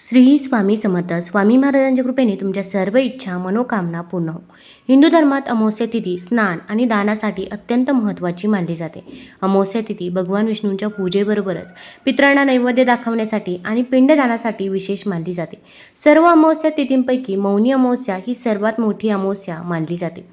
श्री स्वामी समर्थ. स्वामी महाराजांच्या कृपेने तुमच्या सर्व इच्छा मनोकामना पूर्ण हो हिंदू धर्मात अमावस्या तिथी स्नान आणि दानासाठी अत्यंत महत्त्वाची मानली जाते. अमावस्या तिथी भगवान विष्णूंच्या पूजेबरोबरच पितरांना नैवेद्य दाखवण्यासाठी आणि पिंडदानासाठी विशेष मानली जाते. सर्व अमावस्या तिथींपैकी मौनी अमावस्या ही सर्वात मोठी अमावस्या मानली जाते.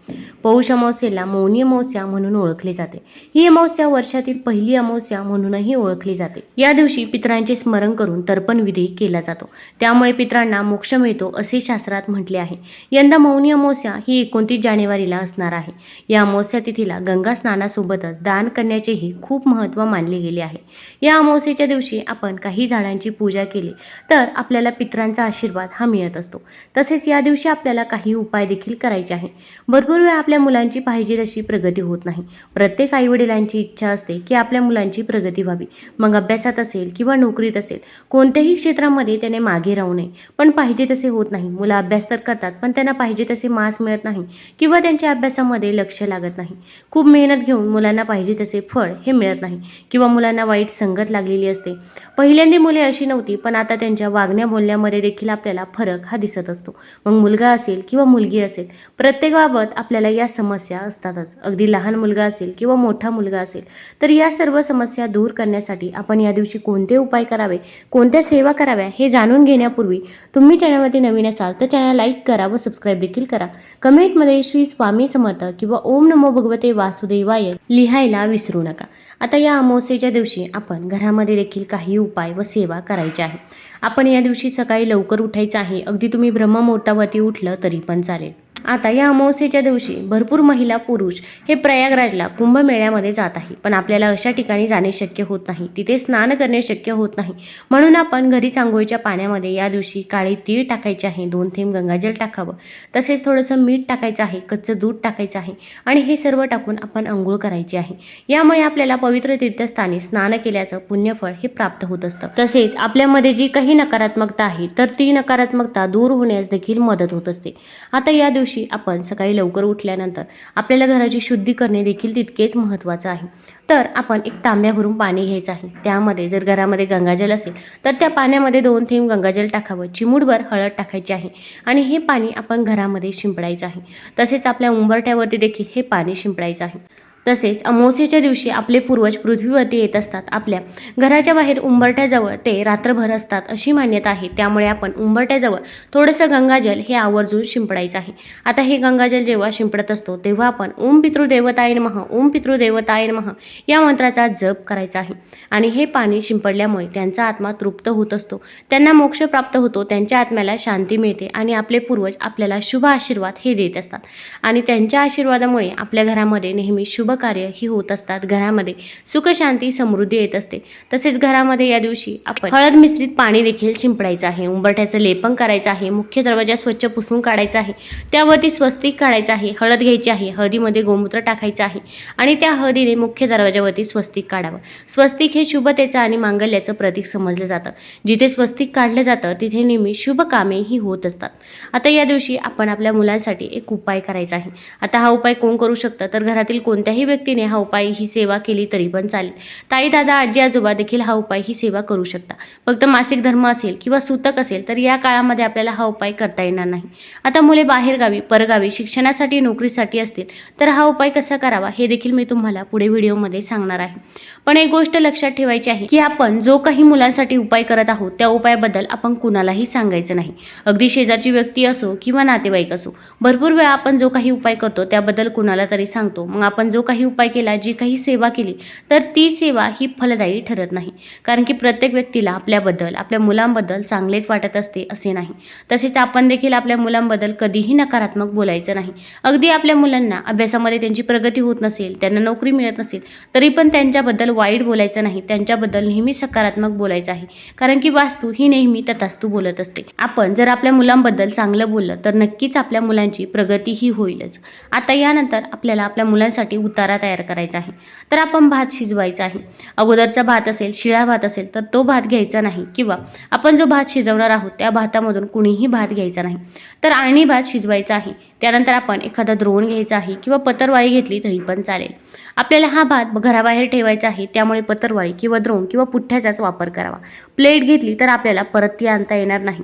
पौष अमावस्येला मौनी अमावस्या म्हणून ओळखले जाते. ही अमावस्या वर्षातील पहिली अमावस्या म्हणूनही ओळखली जाते. या दिवशी पितरांचे स्मरण करून तर्पण विधी केला जातो. त्यामुळे पितरांना मोक्ष मिळतो असे शास्त्रात म्हटले आहे. यंदा मौनी अमावस्या ही एकोणतीस जानेवारीला असणार आहे. या अमावस्या तिथीला गंगा स्नानासोबतच दान करण्याचेही खूप महत्त्व मानले गेले आहे. या अमावस्येच्या दिवशी आपण काही झाडांची पूजा केली तर आपल्याला पितरांचा आशीर्वाद हा मिळत असतो. तसेच या दिवशी आपल्याला काही उपाय देखील करायचे आहे. भरपूर वेळा आपल्या मुलांची पाहिजे तशी प्रगती होत नाही. प्रत्येक आईवडिलांची इच्छा असते की आपल्या मुलांची प्रगती व्हावी. मग अभ्यासात असेल किंवा नोकरीत असेल कोणत्याही क्षेत्रामध्ये त्याने मागे राहू नये. पण पाहिजे तसे होत नाही. मुलं अभ्यास तर करतात पण त्यांना पाहिजे तसे मार्क्स मिळत नाही किंवा त्यांच्या अभ्यासामध्ये लक्ष लागत नाही. खूप मेहनत घेऊन मुलांना पाहिजे तसे फळ हे मिळत नाही किंवा मुलांना वाईट संगत लागलेली असते. पहिल्यांदी मुले अशी नव्हती पण आता त्यांच्या वागण्या बोलण्यामध्ये देखील आपल्याला फरक हा दिसत असतो. मग मुलगा असेल किंवा मुलगी असेल प्रत्येक बाबत आपल्याला या समस्या असतातच. अगदी लहान मुलगा असेल किंवा मोठा मुलगा असेल तर या सर्व समस्या दूर करण्यासाठी आपण या दिवशी कोणते उपाय करावे कोणत्या सेवा कराव्या हे जाणून घेण्यापूर्वी तुम्ही चॅनलवरती नवीन असाल तर चॅनल लाईक करा व सबस्क्राईब देखील करा. कमेंटमध्ये श्री स्वामी समर्थ किंवा ओम नमो भगवते वासुदेवाय लिहायला विसरू नका. आता या अमावस्येच्या दिवशी आपण घरामध्ये देखील काही उपाय व सेवा करायची आहे. आपण या दिवशी सकाळी लवकर उठायचं आहे. अगदी तुम्ही ब्रह्ममुहूर्तावरती उठलं तरी पण चालेल. आता या अमावस्येच्या दिवशी भरपूर महिला पुरुष हे प्रयागराजला कुंभमेळ्यामध्ये जात आहे. पण आपल्याला अशा ठिकाणी जाणे शक्य होत नाही. तिथे स्नान करणे शक्य होत नाही. म्हणून आपण घरी आंघोळीच्या पाण्यामध्ये या दिवशी काळे तीळ टाकायचे आहे. दोन थेंब गंगाजल टाकावं. तसेच थोडंसं मीठ टाकायचं आहे. कच्चं दूध टाकायचं आहे. आणि हे सर्व टाकून आपण आंघोळ करायची आहे. यामुळे आपल्याला पवित्र तीर्थस्थानी स्नान केल्याचं पुण्यफळ हे प्राप्त होत असतं. तसेच आपल्यामध्ये जी काही नकारात्मकता आहे तर ती नकारात्मकता दूर होण्यास देखील मदत होत असते. आता या दिवशी आपण सकाळी लवकर उठल्यानंतर आपल्याला घराची शुद्धी करणे देखील तितकेच महत्त्वाचं आहे. तर आपण एक तांब्या भरून पाणी घ्यायचं आहे. त्यामध्ये जर घरामध्ये गंगाजल असेल तर त्या पाण्यामध्ये दोन थेंब गंगाजल टाकावं. चिमूटभर हळद टाकायची आहे आणि हे पाणी आपण घरामध्ये शिंपडायचं आहे. तसेच आपल्या उंबरठ्यावरती देखील हे पाणी शिंपडायचं आहे. तसेच अमावस्येच्या दिवशी आपले पूर्वज पृथ्वीवरती येत असतात. आपल्या घराच्या बाहेर उंबरट्याजवळ ते रात्रभर असतात अशी मान्यता आहे. त्यामुळे आपण उंबरट्याजवळ थोडंसं गंगाजल हे आवर्जून शिंपडायचं आहे. आता हे गंगाजल जेव्हा शिंपडत असतो तेव्हा आपण ओम पितृदेवताय मह ओम पितृदेवताय मह या मंत्राचा जप करायचा आहे. आणि हे पाणी शिंपडल्यामुळे त्यांचा आत्मा तृप्त होत असतो. त्यांना मोक्ष प्राप्त होतो. त्यांच्या आत्म्याला शांती मिळते आणि आपले पूर्वज आपल्याला शुभ आशीर्वाद हे देत असतात. आणि त्यांच्या आशीर्वादामुळे आपल्या घरामध्ये नेहमी शुभ कार्य ही होत असतात घरामध्ये. सुख शांती समृद्धी येत असते. तसेच घरामध्ये या दिवशी आपण हळद मिश्रित पाणी देखील शिंपडायचं आहे. उंबरठ्याचं लेपन करायचं आहे. मुख्य दरवाजा स्वच्छ पुसून काढायचा आहे. त्यावरती स्वस्तिक काढायचं आहे. हळद घ्यायची आहे. हळदीमध्ये गोमूत्र टाकायचं आहे आणि त्या हळदीने मुख्य दरवाजावरती स्वस्तिक काढावं. स्वस्तिक हे शुभतेचं आणि मांगल्याचं प्रतीक समजलं जातं. जिथे स्वस्तिक काढलं जातं तिथे नेहमी शुभ कामे ही होत असतात. आता या दिवशी आपण आपल्या मुलांसाठी एक उपाय करायचा आहे. आता हा उपाय कोण करू शकतं? तर घरातील कोणत्याही व्यक्तीने हा उपाय ही सेवा केली तरी पण चालेल. ताई दादा आजी आजोबा देखील हा उपाय ही सेवा करू शकता. फक्त मासिक धर्म असेल किंवा सूतक असेल तर या काळामध्ये आपल्याला हा उपाय करता येणार नाही. आता मुले बाहेरगावी परगावी शिक्षणासाठी नोकरीसाठी असतील तर हा उपाय कसा करावा हे देखील मी तुम्हाला पुढे व्हिडिओमध्ये सांगणार आहे. पण एक गोष्ट लक्षात ठेवायची आहे की आपण जो काही मुलांसाठी उपाय करत आहोत त्या उपायाबद्दल आपण कुणालाही सांगायचं नाही. अगदी शेजारची व्यक्ती असो किंवा नातेवाईक असो भरपूर वेळा आपण जो काही उपाय करतो त्याबद्दल कुणाला तरी सांगतो. मग आपण जो काही काही उपाय केला जी काही सेवा केली तर ती सेवा ही फलदायी ठरत नाही. कारण की प्रत्येक व्यक्तीला आपल्याबद्दल आपल्या मुलांबद्दल चांगलेच वाटत असते असे नाही. तसेच आपण देखील आपल्या मुलांबद्दल कधीही नकारात्मक बोलायचं नाही. अगदी आपल्या मुलांना अभ्यासामध्ये त्यांची प्रगती होत नसेल त्यांना नोकरी मिळत नसेल तरी पण त्यांच्याबद्दल वाईट बोलायचं नाही. त्यांच्याबद्दल नेहमी सकारात्मक बोलायचं आहे. कारण की वास्तू ही नेहमी तथास्तू बोलत असते. आपण जर आपल्या मुलांबद्दल चांगलं बोललं तर नक्कीच आपल्या मुलांची प्रगती ही होईलच. आता यानंतर आपल्याला आपल्या मुलांसाठी उतार तयार करायचा आहे. तर आपण भात शिजवायचा आहे. अगोदरचा भात असेल शिळा भात असेल तर तो भात घ्यायचा नाही किंवा आपण जो भात शिजवणार आहोत त्या भातामधून कुणीही भात घ्यायचा नाही. तर आळणी भात शिजवायचा आहे. त्यानंतर आपण एखादा द्रोण घ्यायचा आहे किंवा पतरवाळी घेतली तरी पण चालेल. आपल्याला हा भात घराबाहेर ठेवायचा आहे त्यामुळे पतरवाळी किंवा द्रोण किंवा पुठ्ठ्याचाच वापर करावा. प्लेट घेतली तर आपल्याला परत ती आणता येणार नाही.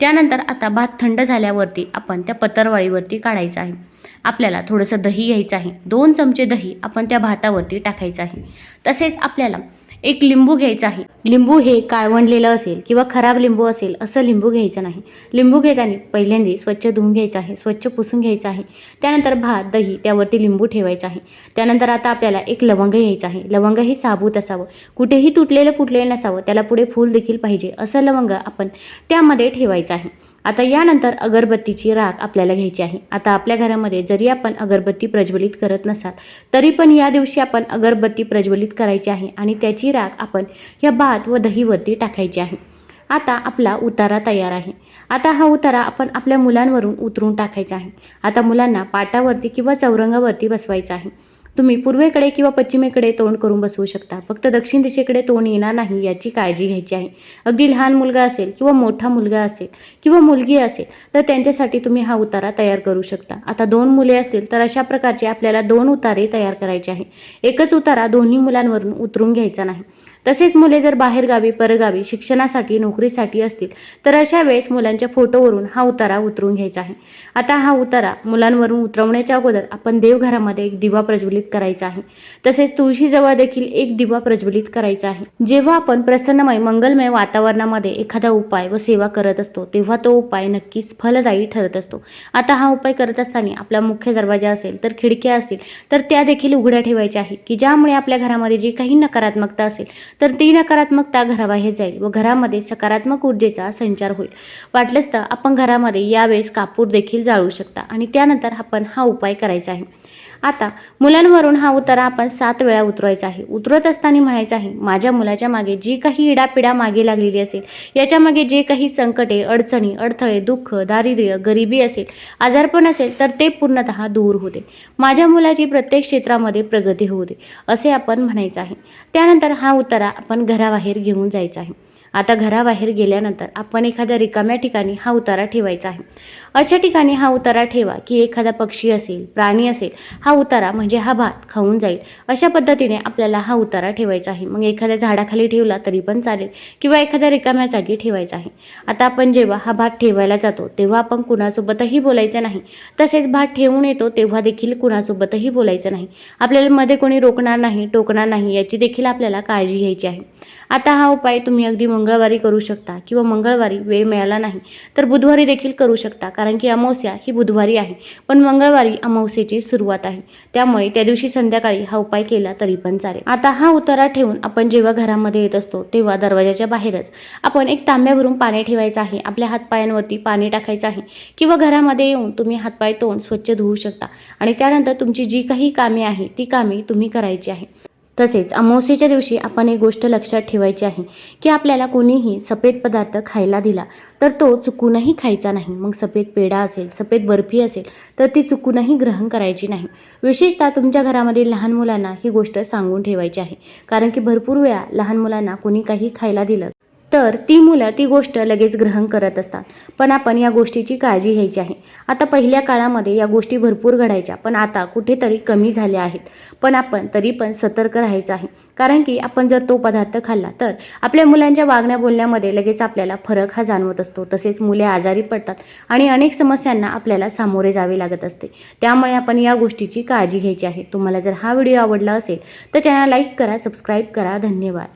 त्यानंतर आता भात थंड झाल्यावरती आपण त्या पतरवाळीवरती काढायचा आहे. आपल्याला थोडंसं दही घ्यायचं आहे. दोन चमचे दही आपण त्या भातावरती टाकायचं आहे. तसेच आपल्याला एक लिंबू घ्यायचा आहे. लिंबू हे काळवंडलेलं असेल किंवा खराब लिंबू असेल असं लिंबू घ्यायचं नाही. लिंबू घेताना पहिल्यांदा स्वच्छ धुवून घ्यायचं आहे स्वच्छ पुसून घ्यायचं आहे. त्यानंतर भात दही त्यावरती लिंबू ठेवायचं आहे. त्यानंतर आता आपल्याला एक लवंग घ्यायचं आहे. लवंग हे साबूत असावं. कुठेही तुटलेलं फुटलेलं नसावं. त्याला पुढे फूल देखील पाहिजे. असं लवंग आपण त्यामध्ये ठेवायचं आहे. आता यानंतर अगरबत्तीची राख आपल्याला घ्यायची आहे. आता आपल्या घरामध्ये जरी आपण अगरबत्ती प्रज्वलित करत नसाल तरी पण या दिवशी आपण अगरबत्ती प्रज्वलित करायची आहे आणि त्याची राख आपण या भात व दहीवरती टाकायची आहे. आता आपला उतारा तयार आहे. आता हा उतारा आपण आपल्या मुलांवरून उतरून टाकायचा आहे. आता मुलांना पाटावरती किंवा चौरंगावरती बसवायचा आहे. तुम्ही पूर्वेकडे किंवा पश्चिमेकडे तोंड करून बसवू शकता. फक्त दक्षिण दिशेकडे तोंड येणार नाही याची काळजी घ्यायची आहे. अगदी लहान मुलगा असेल किंवा मोठा मुलगा असेल किंवा मुलगी असेल तर त्यांच्यासाठी तुम्ही हा उतारा तयार करू शकता. आता दोन मुले असतील तर अशा प्रकारचे आपल्याला दोन उतारे तयार करायचे आहे. एकच उतारा दोन्ही मुलांवरून उतरून घ्यायचा नाही. तसेच मुले जर बाहेरगावी परगावी शिक्षणासाठी नोकरीसाठी असतील तर अशा वेळेस मुलांच्या फोटोवरून हा उतारा उतरून घ्यायचा आहे. आता हा उतारा मुलांवरून उतरवण्याच्या अगोदर आपण देवघरामध्ये एक दिवा प्रज्वलित करायचा आहे. तसेच तुळशीजवळ देखील एक दिवा प्रज्वलित करायचा आहे. जेव्हा आपण प्रसन्नमय मंगलमय वातावरणामध्ये एखादा उपाय व सेवा करत असतो तेव्हा तो उपाय नक्कीच फलदायी ठरत असतो. आता हा उपाय करत असताना आपला मुख्य दरवाजा असेल तर खिडक्या असतील तर त्या देखील उघड्या ठेवायच्या आहे की ज्यामुळे आपल्या घरामध्ये जी काही नकारात्मकता असेल तर ती नकारात्मकता घराबाहेर जाईल व घरामध्ये सकारात्मक ऊर्जेचा संचार होईल. वाटलंच तर आपण घरामध्ये यावेळेस कापूर देखील जाळू शकता आणि त्यानंतर आपण हा उपाय करायचा आहे. आता मुलांवरून हा उतारा आपण सात वेळा उतरवायचा आहे. उतरत असताना म्हणायचं आहे माझ्या मुलाच्या मागे जी काही इडापिडा मागे लागलेली असेल याच्यामागे जे काही संकटे अडचणी अडथळे दुःख दारिद्र्य गरिबी असेल आजारपण असेल तर ते पूर्णतः दूर होते. माझ्या मुलाची प्रत्येक क्षेत्रामध्ये प्रगती होऊ दे असे आपण म्हणायचं आहे. त्यानंतर हा उतारा आपण घराबाहेर घेऊन जायचा आहे. आता घराबाहेर गेल्यानंतर आपण एखाद्या रिकाम्या ठिकाणी हा उतारा ठेवायचा आहे. अशा ठिकाणी हा उतारा ठेवा की एखादा पक्षी असेल प्राणी असेल हा उतारा म्हणजे हा भात खाऊन जाईल. अशा पद्धतीने आपल्याला हा उतारा ठेवायचा आहे. मग एखाद्या झाडाखाली ठेवला तरी पण चालेल किंवा एखाद्या रिकाम्या जागी ठेवायचा आहे. आता आपण जेव्हा हा भात ठेवायला जातो तेव्हा आपण कुणासोबतही बोलायचं नाही. तसेच भात ठेवून येतो तेव्हा देखील कुणासोबतही बोलायचं नाही. आपल्याला मध्ये कोणी रोखणार नाही टोकणार नाही याची देखील आपल्याला काळजी घ्यायची आहे. आता हा उपाय तुम्ही अगदी मंगळवारी करू शकता किंवा मंगळवारी वेळ मिळाला नाही तर बुधवारी देखील करू शकता कारण की अमावस्या ही बुधवारी आहे. पण मंगळवारी अमावस्येची सुरुवात आहे. त्यामुळे त्या दिवशी संध्याकाळी हा उपाय केला तरी पण चालेल. आता हा उतारा ठेवून आपण जेव्हा घरामध्ये येत असतो तेव्हा दरवाजाच्या बाहेरच आपण एक तांब्याभरून पाणी ठेवायचं आहे. आपल्या हातपायांवरती पाणी टाकायचं आहे किंवा घरामध्ये येऊन तुम्ही हातपाय तोंड स्वच्छ धुवू शकता. आणि त्यानंतर तुमची जी काही कामे आहे ती कामे तुम्ही करायची आहे. तसेच अमावस्येच्या दिवशी आपण एक गोष्ट लक्षात ठेवायची आहे की आपल्याला कोणीही सफेद पदार्थ खायला दिला तर तो चुकूनही खायचा नाही. मग सफेद पेढा असेल सफेद बर्फी असेल तर ती चुकूनही ग्रहण करायची नाही. विशेषतः तुमच्या घरामध्ये लहान मुलांना ही गोष्ट सांगून ठेवायची आहे. कारण की भरपूर वेळा लहान मुलांना कोणी काही खायला दिलं तर ती मुलं ती गोष्ट लगेच ग्रहण करत असतात. पण आपण या गोष्टीची काळजी घ्यायची आहे. आता पहिल्या काळामध्ये या गोष्टी भरपूर घडायच्या पण आता कुठेतरी कमी झाल्या आहेत. पण आपण तरी पण सतर्क राहायचं आहे. कारण की आपण जर तो पदार्थ खाल्ला तर आपल्या मुलांच्या वागण्या बोलण्यामध्ये लगेच आपल्याला फरक हा जाणवत असतो. तसेच मुले आजारी पडतात आणि अनेक समस्यांना आपल्याला सामोरे जावे लागत असते. त्यामुळे आपण या गोष्टीची काळजी घ्यायची आहे. तुम्हाला जर हा व्हिडिओ आवडला असेल तर चॅनल लाईक करा सबस्क्राईब करा. धन्यवाद.